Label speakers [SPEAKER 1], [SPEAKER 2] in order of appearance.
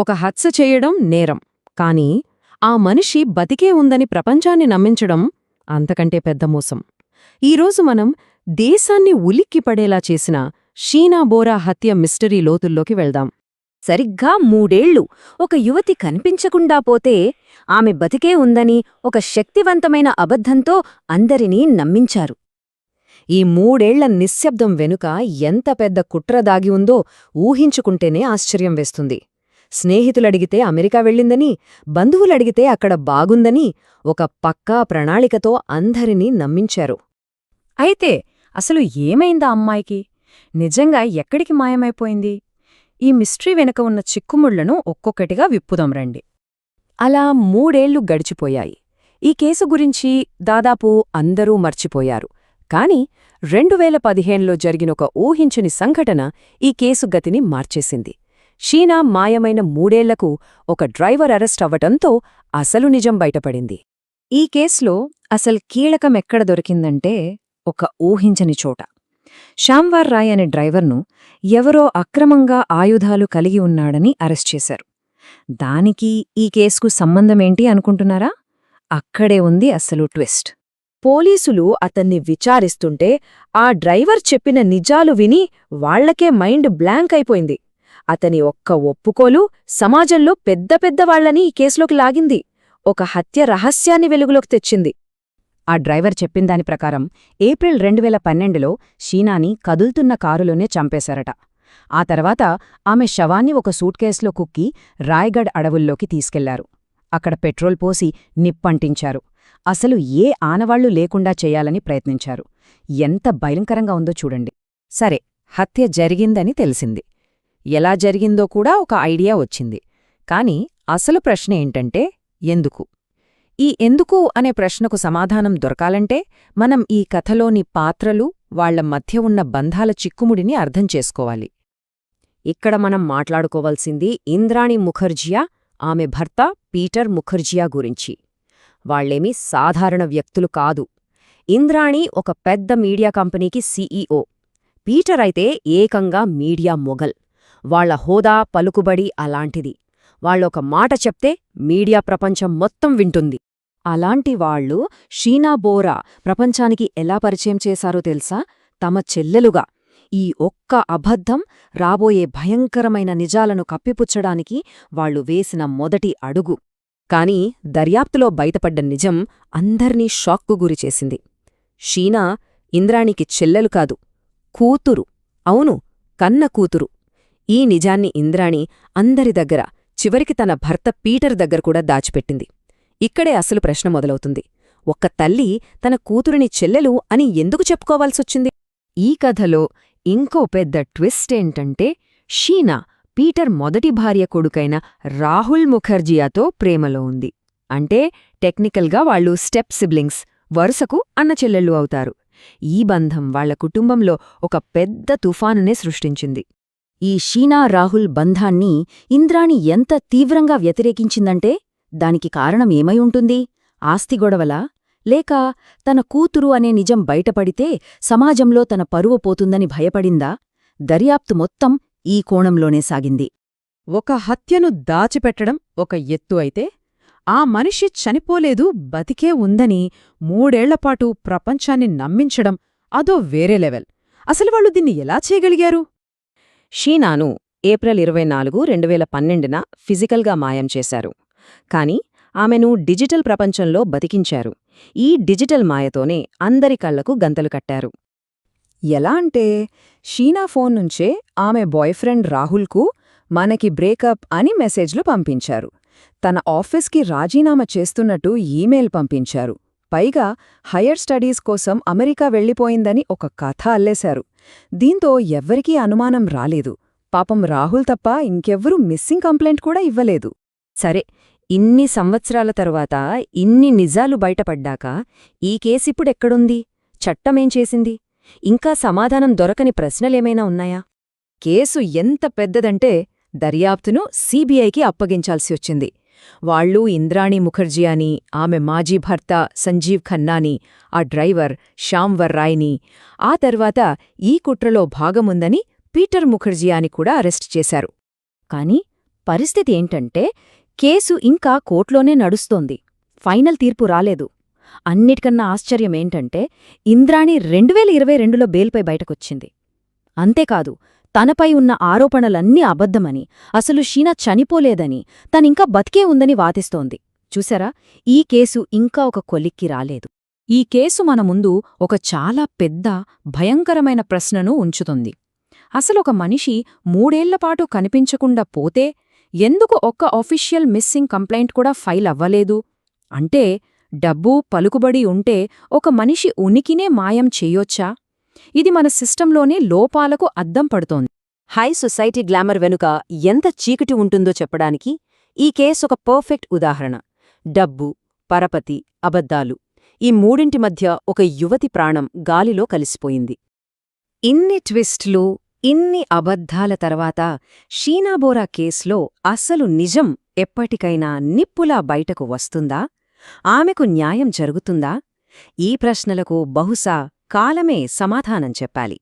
[SPEAKER 1] ఒక హత్య చేయడం నేరం. కానీ ఆ మనిషి బతికే ఉందని ప్రపంచాన్ని నమ్మించడం అంతకంటే పెద్ద మోసం. ఈరోజు మనం దేశాన్ని ఉలిక్కిపడేలా చేసిన షీనా బోరా హత్య మిస్టరీ లోతుల్లోకి వెళ్దాం.
[SPEAKER 2] సరిగ్గా మూడేళ్ళు ఒక యువతి కనిపించకుండా పోతే ఆమె బతికే ఉందని ఒక శక్తివంతమైన అబద్ధంతో అందరినీ నమ్మించారు.
[SPEAKER 1] ఈ మూడేళ్ళ నిశ్శబ్దం వెనుక ఎంత పెద్ద కుట్ర దాగి ఉందో ఊహించుకుంటేనే ఆశ్చర్యం వేస్తుంది. స్నేహితులడిగితే అమెరికా వెళ్ళిందని బంధువులడిగితే అక్కడ బాగుందని ఒక పక్కా ప్రణాళికతో అందరినీ నమ్మించారు.
[SPEAKER 3] అయితే అసలు ఏమైందా అమ్మాయికి? నిజంగా ఎక్కడికి మాయమైపోయింది? ఈ మిస్టరీ వెనుక ఉన్న చిక్కుముళ్ళను ఒక్కొక్కటిగా విప్పుదాం రండి.
[SPEAKER 1] అలా మూడేళ్ళు గడిచిపోయాయి. ఈ కేసు గురించి దాదాపు అందరూ మర్చిపోయారు. కాని రెండువేల పదిహేనులో జరిగిన ఒక ఊహించని సంఘటన ఈ కేసు గతిని మార్చేసింది. షీనా మాయమైన మూడేళ్ళకు ఒక డ్రైవర్ అరెస్ట్ అవ్వటంతో అసలు నిజం బయటపడింది. ఈ కేసులో అసలు కీలకమెక్కడ దొరికిందంటే ఒక ఊహించని చోట. శ్యామ్వార్ రాయ్ అనే డ్రైవర్ను ఎవరో అక్రమంగా ఆయుధాలు కలిగి ఉన్నాడని అరెస్ట్ చేశారు. దానికి ఈ కేసుకు సంబంధమేంటి అనుకుంటున్నారా? అక్కడే ఉంది అసలు ట్విస్ట్. పోలీసులు అతన్ని విచారిస్తుంటే ఆ డ్రైవర్ చెప్పిన నిజాలు విని వాళ్ళకే మైండ్ బ్లాంక్ అయిపోయింది. అతని ఒక్క ఒప్పుకోలు సమాజంలో పెద్ద పెద్దవాళ్ళని ఈ కేసులోకి లాగింది. ఒక హత్య రహస్యాన్ని వెలుగులోకి తెచ్చింది. ఆ డ్రైవర్ చెప్పిందాని ప్రకారం ఏప్రిల్ రెండువేల పన్నెండులో షీనాని కదుల్తున్న కారులోనే చంపేశారట. ఆ తర్వాత ఆమె శవాన్ని ఒక సూట్కేస్లో కుక్కి రాయ్గఢ్ అడవుల్లోకి తీసుకెళ్ళారు. అక్కడ పెట్రోల్ పోసి నిప్పంటించారు. అసలు ఏ ఆనవాళ్ళు లేకుండా చేయాలని ప్రయత్నించారు. ఎంత భయంకరంగా ఉందో చూడండి. సరే హత్య జరిగిందని తెలిసింది. ఎలా జరిగిందో కూడా ఒక ఐడియా వచ్చింది. కాని అసలు ప్రశ్న ఏంటంటే ఎందుకు? ఈ ఎందుకు అనే ప్రశ్నకు సమాధానం దొరకాలంటే మనం ఈ కథలోని పాత్రలు వాళ్ళ మధ్య ఉన్న బంధాల చిక్కుముడిని అర్థం చేసుకోవాలి. ఇక్కడ మనం మాట్లాడుకోవాల్సింది ఇంద్రాణి ముఖర్జియా ఆమె భర్త పీటర్ ముఖర్జియా గురించి. వాళ్ళేమీ సాధారణ వ్యక్తులు కాదు. ఇంద్రాణి ఒక పెద్ద మీడియా కంపెనీకి సీఈఓ. పీటర్ అయితే ఏకంగా మీడియా మొగల్ వాళ్ళ హోదా పలుకుబడి అలాంటిది. వాళ్ళొక మాట చెప్తే మీడియా ప్రపంచం మొత్తం వింటుంది. అలాంటి వాళ్ళు షీనా బోరా ప్రపంచానికి ఎలా పరిచయం చేశారో తెలుసా? తమ చెల్లెలుగా. ఈ ఒక్క అబద్ధం రాబోయే భయంకరమైన నిజాలను కప్పిపుచ్చడానికి వాళ్ళు వేసిన మొదటి అడుగు. కాని దర్యాప్తులో బయటపడ్డ నిజం అందర్నీ షాక్కు గురిచేసింది షీనా ఇంద్రాణికి చెల్లెలు కాదు కూతురు. అవును కన్న కూతురు. ఈ నిజాన్ని ఇంద్రాణి అందరి దగ్గర చివరికి తన భర్త పీటర్ దగ్గర కూడా దాచిపెట్టింది. ఇక్కడే అసలు ప్రశ్న మొదలవుతుంది. ఒక్క తల్లి తన కూతురిని చెల్లెలు అని ఎందుకు చెప్పుకోవాల్సొచ్చింది? ఈ కథలో ఇంకో పెద్ద ట్విస్ట్ ఏంటంటే షీనా పీటర్ మొదటి భార్య కొడుకైన రాహుల్ ముఖర్జియాతో ప్రేమలో ఉంది. అంటే టెక్నికల్గా వాళ్ళు స్టెప్ సిబ్లింగ్స్ వరుసకు అన్నచెల్లెళ్ళు అవుతారు. ఈ బంధం వాళ్ళ కుటుంబంలో ఒక పెద్ద తుఫానునే సృష్టించింది. ఈ షీనా రాహుల్ బంధాన్ని ఇంద్రాణి ఎంత తీవ్రంగా వ్యతిరేకించిందంటే దానికి కారణం ఏమై ఉంటుంది? ఆస్తి గొడవలా? లేక తన కూతురు అనే నిజం బయటపడితే సమాజంలో తన పరువు పోతుందని భయపడిందా? దర్యాప్తు మొత్తం ఈ కోణంలోనే సాగింది. ఒక హత్యను దాచిపెట్టడం ఒక ఎత్తు అయితే ఆ మనిషి చనిపోలేదు బతికే ఉందని మూడేళ్ళపాటు ప్రపంచాన్ని నమ్మించడం అదో వేరే లెవెల్. అసలు వాళ్ళు దీన్ని ఎలా చేయగలిగారు? షీనాను ఏప్రిల్ ఇరవై నాలుగు రెండు వేల పన్నెండున ఫిజికల్గా మాయం చేశారు. కాని ఆమెను డిజిటల్ ప్రపంచంలో బతికించారు. ఈ డిజిటల్ మాయతోనే అందరి కళ్ళకు గంతలు కట్టారు. ఎలా అంటే షీనా ఫోన్ నుంచే ఆమె బాయ్ఫ్రెండ్ రాహుల్కు మనకి బ్రేకప్ అని మెసేజ్లు పంపించారు. తన ఆఫీస్కి రాజీనామా చేస్తున్నట్టు ఈమెయిల్ పంపించారు. పైగా హయ్యర్ స్టడీస్ కోసం అమెరికా వెళ్ళిపోయిందని ఒక కథ అల్లేశారు. దీంతో ఎవ్వరికీ అనుమానం రాలేదు. పాపం రాహుల్ తప్ప ఇంకెవ్వరూ మిస్సింగ్ కంప్లైంట్ కూడా ఇవ్వలేదు. సరే ఇన్ని సంవత్సరాల తరువాత ఇన్ని నిజాలు బయటపడ్డాక ఈ కేసిప్పుడెక్కడుంది చట్టమేం చేసింది? ఇంకా సమాధానం దొరకని ప్రశ్నలేమైనా ఉన్నాయా? కేసు ఎంత పెద్దదంటే దర్యాప్తును సీబీఐకి అప్పగించాల్సి వచ్చింది. వాళ్ళు ఇంద్రాణి ముఖర్జీ అని ఆమె మాజీ భర్త సంజీవ్ ఖన్నాని ఆ డ్రైవర్ శ్యామ్వర్ రాయ్ని ఆ తర్వాత ఈ కుట్రలో భాగముందని పీటర్ ముఖర్జీ అని కూడా అరెస్ట్ చేశారు. కాని
[SPEAKER 2] పరిస్థితి ఏంటంటే కేసు ఇంకా కోర్టులోనే నడుస్తోంది. ఫైనల్ తీర్పు రాలేదు. అన్నిటికన్నా ఆశ్చర్యమేంటంటే ఇంద్రాణి రెండువేల ఇరవై రెండులో బెయిల్పై బయటకొచ్చింది. అంతేకాదు తనపై ఉన్న ఆరోపణలన్నీ అబద్ధమని అసలు షీనా చనిపోలేదని తనింకా బతికే ఉందని వాదిస్తోంది. చూసారా ఈ కేసు ఇంకా ఒక కొలిక్కి రాలేదు.
[SPEAKER 3] ఈ కేసు మన ముందు ఒక చాలా పెద్ద భయంకరమైన ప్రశ్నను ఉంచుతుంది. అసలు ఒక మనిషి మూడేళ్ళపాటు కనిపించకుండా పోతే ఎందుకు ఒక్క ఆఫీషియల్ మిస్సింగ్ కంప్లైంట్ కూడా ఫైల్ అవ్వలేదు? అంటే డబ్బు పలుకుబడి ఉంటే ఒక మనిషి ఉనికినే మాయం చెయ్యొచ్చా ఇది మన సిస్టంలోనే లోపాలకు అద్దం పడుతోంది.
[SPEAKER 1] హై సొసైటీ గ్లామర్ వెనుక ఎంత చీకటి ఉంటుందో చెప్పడానికి ఈ కేసు ఒక పర్ఫెక్ట్ ఉదాహరణ. డబ్బు పరపతి అబద్ధాలు ఈ మూడింటి మధ్య ఒక యువతి ప్రాణం గాలిలో కలిసిపోయింది. ఇన్ని ట్విస్ట్లు ఇన్ని అబద్ధాల తర్వాత షీనాబోరా కేసులో అసలు నిజం ఎప్పటికైనా నిప్పులా బయటకు వస్తుందా? ఆమెకు న్యాయం జరుగుతుందా? ఈ ప్రశ్నలకు బహుశా కాలమే సమాధానం చెప్పాలి.